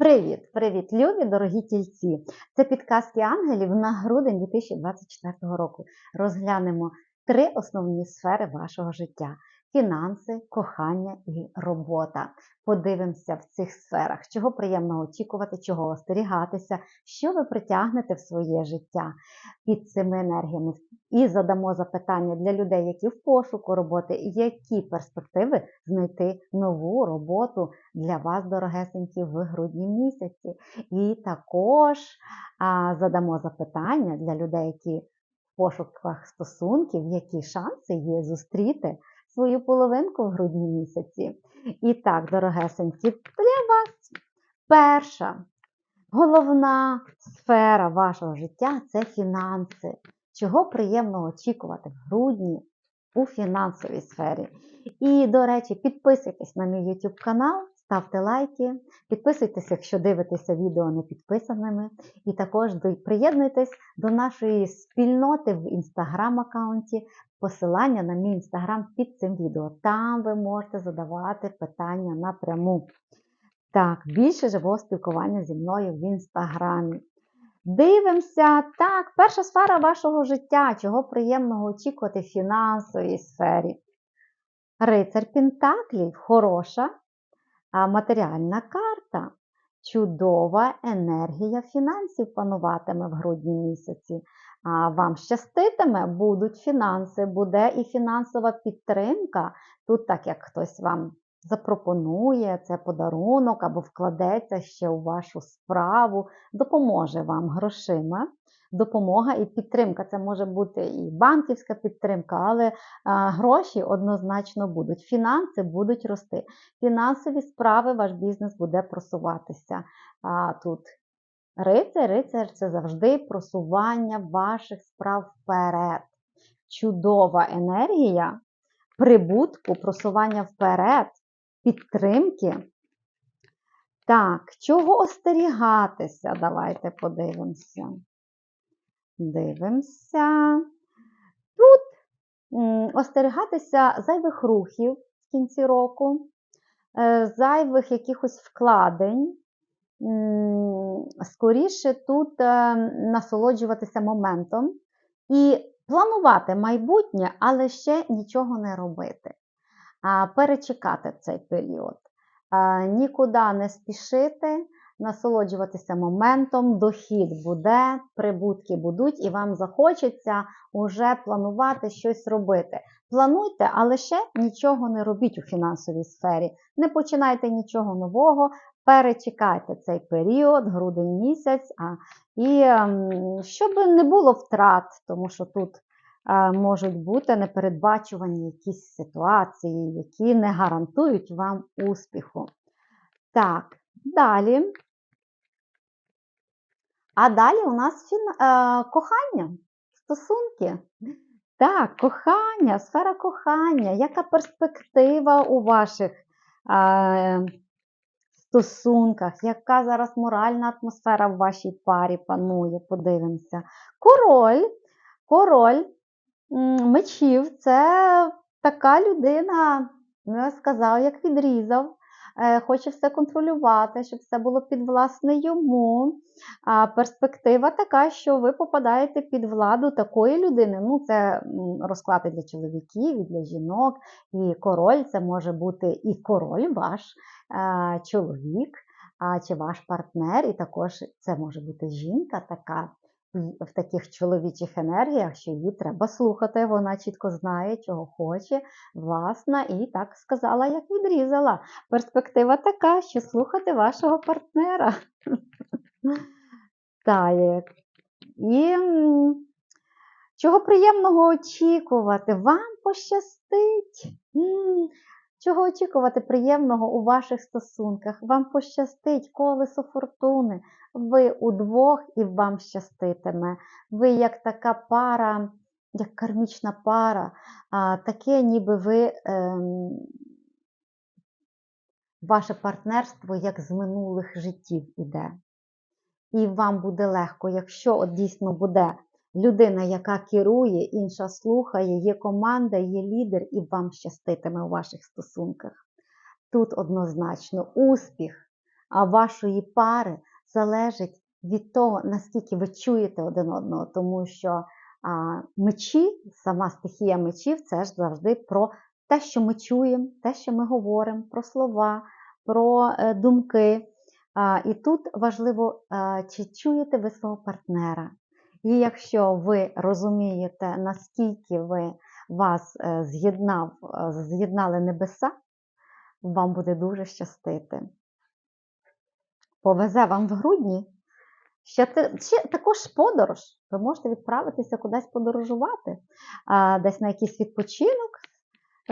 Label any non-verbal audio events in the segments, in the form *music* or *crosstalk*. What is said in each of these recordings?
Привіт, привіт, любі, дорогі тільці! Це підказки ангелів на грудень 2024 року. Розглянемо три основні сфери вашого життя: фінанси, кохання і робота. Подивимося в цих сферах, чого приємно очікувати, чого остерігатися, що ви притягнете в своє життя під цими енергіями. І задамо запитання для людей, які в пошуку роботи, які перспективи знайти нову роботу для вас, дорогесенькі, в грудні місяці. І також а, задамо запитання для людей, які в пошуках стосунків, які шанси є зустріти свою половинку в грудні місяці. І так, дорогесенькі, для вас перша головна сфера вашого життя це фінанси. Чого приємно очікувати в грудні у фінансовій сфері. І, до речі, підписуйтесь на мій YouTube канал, ставте лайки, підписуйтесь, якщо дивитеся відео не підписаними. І також приєднуйтесь до нашої спільноти в інстаграм-аккаунті. Посилання на мій інстаграм під цим відео. Там ви можете задавати питання напряму. Так, більше живого спілкування зі мною в інстаграмі. Дивимося, так, перша сфера вашого життя, чого приємного очікувати в фінансовій сфері. Рицар Пентаклів хороша матеріальна карта. Чудова енергія фінансів пануватиме в грудні місяці. А вам щаститиме, будуть фінанси, буде і фінансова підтримка. Тут, так як хтось вам запропонує це подарунок або вкладеться ще у вашу справу, допоможе вам грошима. Допомога і підтримка. Це може бути і банківська підтримка, але гроші однозначно будуть. Фінанси будуть рости. Фінансові справи, ваш бізнес буде просуватися. А тут рицар, рицар це завжди просування ваших справ вперед. Чудова енергія прибутку, просування вперед підтримки. Так, чого остерігатися? Давайте подивимося. Дивимося. Тут остерігатися зайвих рухів в кінці року, е, зайвих якихось вкладень. Скоріше тут е, насолоджуватися моментом і планувати майбутнє, але ще нічого не робити перечекати цей період, нікуди не спішити, насолоджуватися моментом, дохід буде, прибутки будуть, і вам захочеться вже планувати щось робити. Плануйте, але ще нічого не робіть у фінансовій сфері. Не починайте нічого нового, перечекайте цей період, грудень місяць, а, і ем, щоб не було втрат, тому що тут можуть бути непередбачувані якісь ситуації, які не гарантують вам успіху. Так, далі. А далі у нас фін... е, кохання, стосунки. Так, кохання, сфера кохання. Яка перспектива у ваших е, стосунках? Яка зараз моральна атмосфера в вашій парі панує? Подивимося. Король. Король мечів це така людина, ну, я сказав, як відрізав. Е, хоче все контролювати, щоб все було підвласне йому. А перспектива така, що ви попадаєте під владу такої людини. Ну, це розклад для чоловіків, і для жінок, і король це може бути і король ваш е, чоловік, чи ваш партнер, і також це може бути жінка така в таких чоловічих енергіях, що її треба слухати. Вона чітко знає, чого хоче, власна, і так сказала, як відрізала. Перспектива така, що слухати вашого партнера. *laughs* Так. І чого приємного очікувати? Вам пощастить. Чого очікувати приємного у ваших стосунках? Вам пощастить колесо фортуни. Ви удвох і вам щаститиме. Ви як така пара, як кармічна пара, таке, ніби ви ем, ваше партнерство як з минулих життів іде. І вам буде легко, якщо от дійсно буде людина, яка керує, інша слухає, є команда, є лідер, і вам щаститиме у ваших стосунках. Тут однозначно успіх вашої пари залежить від того, наскільки ви чуєте один одного, тому що а, мечі, сама стихія мечів, це ж завжди про те, що ми чуємо, те, що ми говоримо, про слова, про е, думки. А, І тут важливо, е, чи чуєте ви свого партнера. І якщо ви розумієте, наскільки ви вас е, з'єднав, е, з'єднали небеса, вам буде дуже щастити. Повезе вам в грудні. Ще, ще також подорож. Ви можете відправитися кудись подорожувати, а, десь на якийсь відпочинок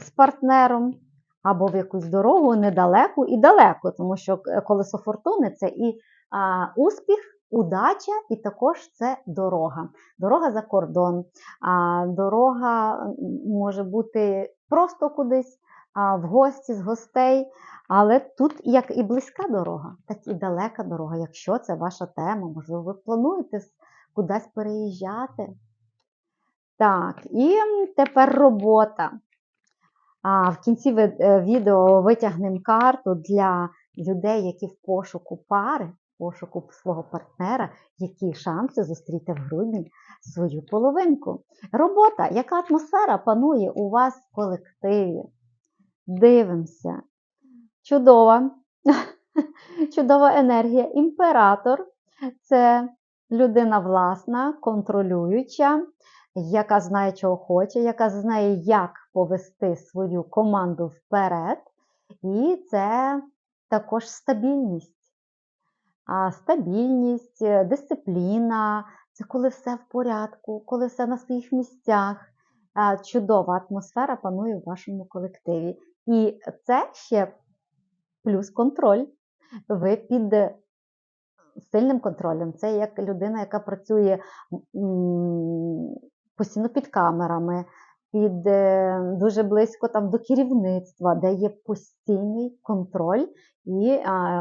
з партнером, або в якусь дорогу недалеку і далеко, тому що колесо фортуни це і а, успіх, удача, і також це дорога. Дорога за кордон. А, дорога може бути просто кудись в гості з гостей. Але тут як і близька дорога, так і далека дорога. Якщо це ваша тема, можливо, ви плануєте кудись переїжджати. Так, і тепер робота. А в кінці е, відео витягнемо карту для людей, які в пошуку пари, пошуку свого партнера, які шанси зустріти в грудні свою половинку. Робота, яка атмосфера панує у вас в колективі? Дивимося. Чудова, *laughs* чудова енергія. Імператор це людина власна, контролююча, яка знає, чого хоче, яка знає, як повести свою команду вперед. І це також стабільність. Стабільність, дисципліна це коли все в порядку, коли все на своїх місцях. Чудова атмосфера панує в вашому колективі. І це ще плюс контроль. Ви під сильним контролем. Це як людина, яка працює постійно під камерами, під е, дуже близько там до керівництва, де є постійний контроль, і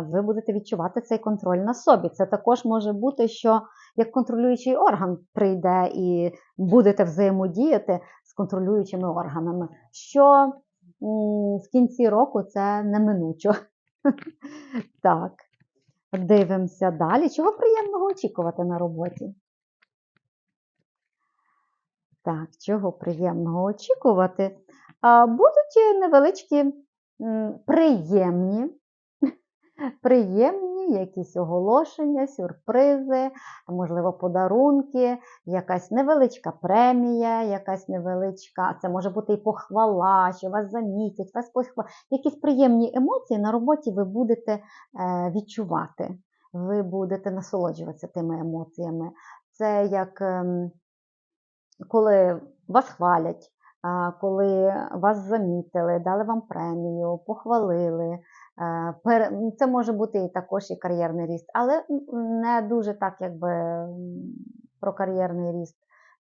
ви будете відчувати цей контроль на собі. Це також може бути, що як контролюючий орган прийде і будете взаємодіяти з контролюючими органами, що в кінці року це неминучо. *laughs* Так, дивимося далі. Чого приємного очікувати на роботі? Так, чого приємного очікувати? Будуть невеличкі приємні, приємні якісь оголошення, сюрпризи, можливо, подарунки, якась невеличка премія, якась невеличка, це може бути і похвала, що вас замітять, вас похвала. Якісь приємні емоції на роботі ви будете е, відчувати, ви будете насолоджуватися тими емоціями. Це як ем, коли вас хвалять, коли вас замітили, дали вам премію, похвалили. Це може бути і також і кар'єрний ріст, але не дуже так, якби про кар'єрний ріст.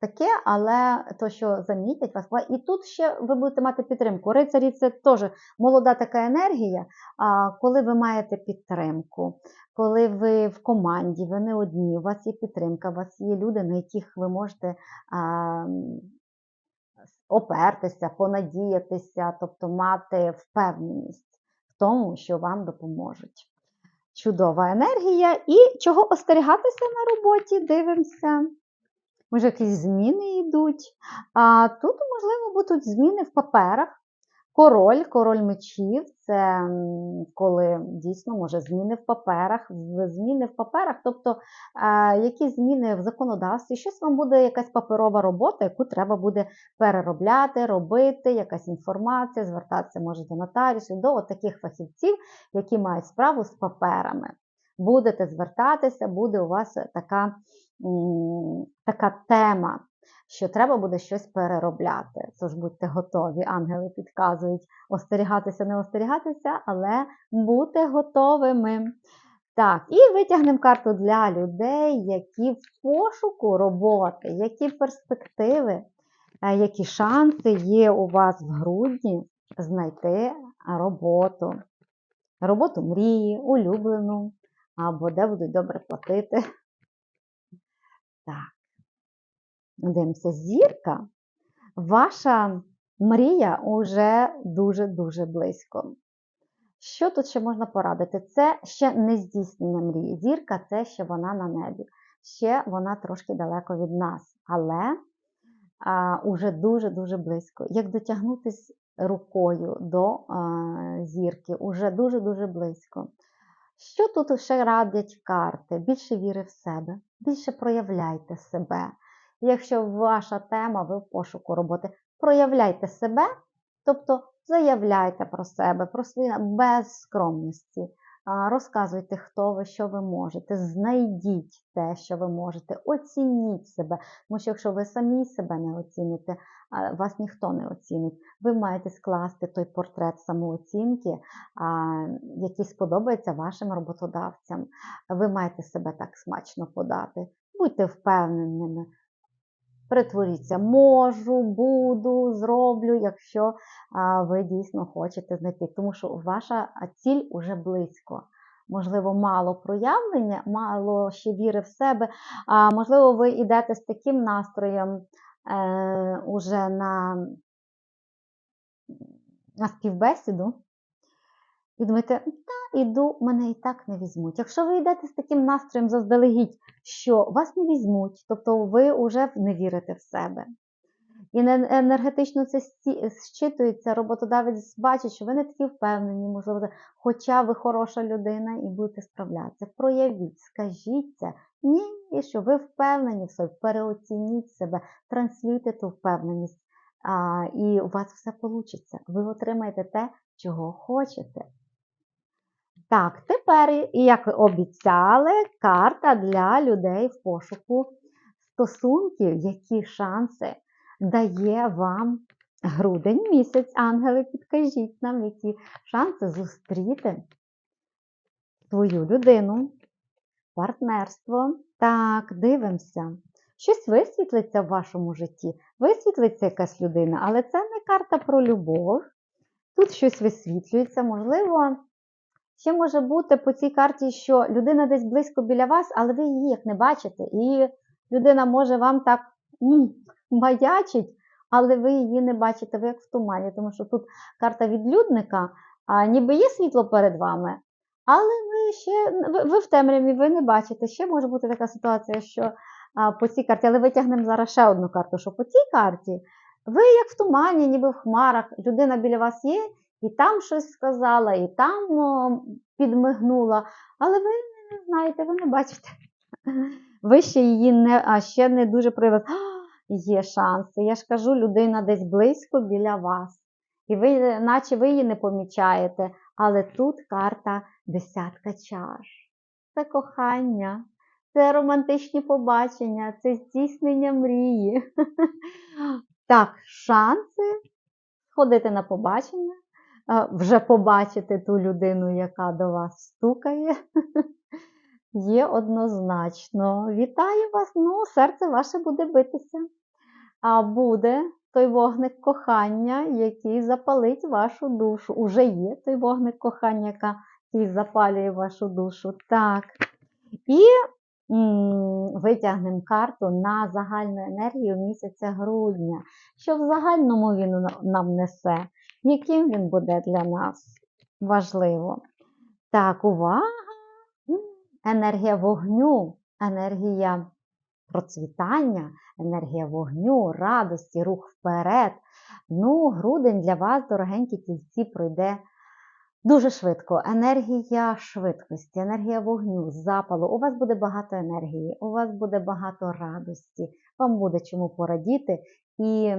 Таке, але то, що замітять вас, і тут ще ви будете мати підтримку. Рицарі це теж молода така енергія, а коли ви маєте підтримку, коли ви в команді, ви не одні, у вас є підтримка, у вас є люди, на яких ви можете а, опертися, понадіятися, тобто мати впевненість в тому, що вам допоможуть. Чудова енергія. І чого остерігатися на роботі? Дивимося. Може, якісь зміни йдуть. А тут, можливо, будуть зміни в паперах. Король, король мечів це коли дійсно може зміни в паперах, зміни в паперах, тобто е, якісь зміни в законодавстві, щось вам буде якась паперова робота, яку треба буде переробляти, робити, якась інформація, звертатися може до нотаріусів, до таких фахівців, які мають справу з паперами. Будете звертатися, буде у вас така, м, така тема що треба буде щось переробляти. Тож будьте готові, ангели підказують остерігатися, не остерігатися, але бути готовими. Так, і витягнемо карту для людей, які в пошуку роботи, які перспективи, е, які шанси є у вас в грудні знайти роботу. Роботу мрії, улюблену, або де будуть добре платити. Так. Дивимося, зірка. Ваша мрія уже дуже-дуже близько. Що тут ще можна порадити? Це ще не здійснення мрії. Зірка це ще вона на небі. Ще вона трошки далеко від нас, але а, уже дуже-дуже близько. Як дотягнутися рукою до а, зірки, уже дуже-дуже близько. Що тут ще радять карти? Більше віри в себе, більше проявляйте себе. Якщо ваша тема, ви в пошуку роботи, проявляйте себе, тобто заявляйте про себе, про свої без скромності. Розказуйте, хто ви, що ви можете, знайдіть те, що ви можете, оцініть себе. Тому що якщо ви самі себе не оціните, вас ніхто не оцінить. Ви маєте скласти той портрет самооцінки, який сподобається вашим роботодавцям. Ви маєте себе так смачно подати. Будьте впевненими. Притворіться, можу, буду, зроблю, якщо ви дійсно хочете знайти. Тому що ваша ціль уже близько. Можливо, мало проявлення, мало ще віри в себе. А можливо, ви йдете з таким настроєм е, уже на, на співбесіду. І думаєте, та, іду, мене і так не візьмуть. Якщо ви йдете з таким настроєм заздалегідь, що вас не візьмуть, тобто ви вже не вірите в себе. І енергетично це зчитується, роботодавець бачить, що ви не такі впевнені, можливо, хоча ви хороша людина і будете справлятися. Проявіть, скажіть це. Ні, що ви впевнені в собі, переоцініть себе, транслюйте ту впевненість, а, і у вас все вийде. Ви отримаєте те, чого хочете. Так, тепер, як обіцяли, карта для людей в пошуку стосунків, які шанси дає вам грудень місяць. Ангели, підкажіть нам, які шанси зустріти твою людину, партнерство. Так, дивимося. Щось висвітлиться в вашому житті, висвітлиться якась людина, але це не карта про любов. Тут щось висвітлюється, можливо. Ще може бути по цій карті, що людина десь близько біля вас, але ви її як не бачите. І людина може вам так маячить, але ви її не бачите, ви як в тумані, тому що тут карта відлюдника, а ніби є світло перед вами, але ви ще ви, ви в темряві, ви не бачите. Ще може бути така ситуація, що а, по цій карті, але витягнемо зараз ще одну карту, що по цій карті ви як в тумані, ніби в хмарах, людина біля вас є, і там щось сказала, і там о, підмигнула, але ви не знаєте, ви не бачите. Ви ще її не, а ще не дуже. «А, Є шанси. Я ж кажу, людина десь близько біля вас. І ви, наче ви її не помічаєте, але тут карта десятка чаш. Це кохання, це романтичні побачення, це здійснення мрії. *laughs* Так, шанси сходити на побачення, вже побачити ту людину, яка до вас стукає. *laughs* Є однозначно. Вітаю вас! Ну, серце ваше буде битися. А буде той вогник кохання, який запалить вашу душу. Уже є той вогник кохання, який запалює вашу душу. Так. І витягнемо карту на загальну енергію місяця грудня. Що в загальному він нам несе? Яким він буде для нас? Важливо. Так, увага! Енергія вогню, енергія процвітання, енергія вогню, радості, рух вперед. Ну, грудень для вас, дорогенькі тільці, пройде дуже швидко. Енергія швидкості, енергія вогню, запалу. У вас буде багато енергії, у вас буде багато радості, вам буде чому порадіти. І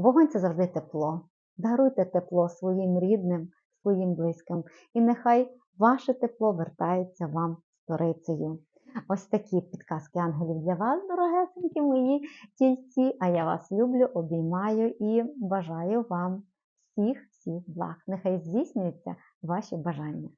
вогонь це завжди тепло. Даруйте тепло своїм рідним, своїм близьким. І нехай ваше тепло вертається вам сторицею. Ось такі підказки ангелів для вас, дорогесенькі мої тільці. А я вас люблю, обіймаю і бажаю вам всіх всіх благ. Нехай здійснюються ваші бажання.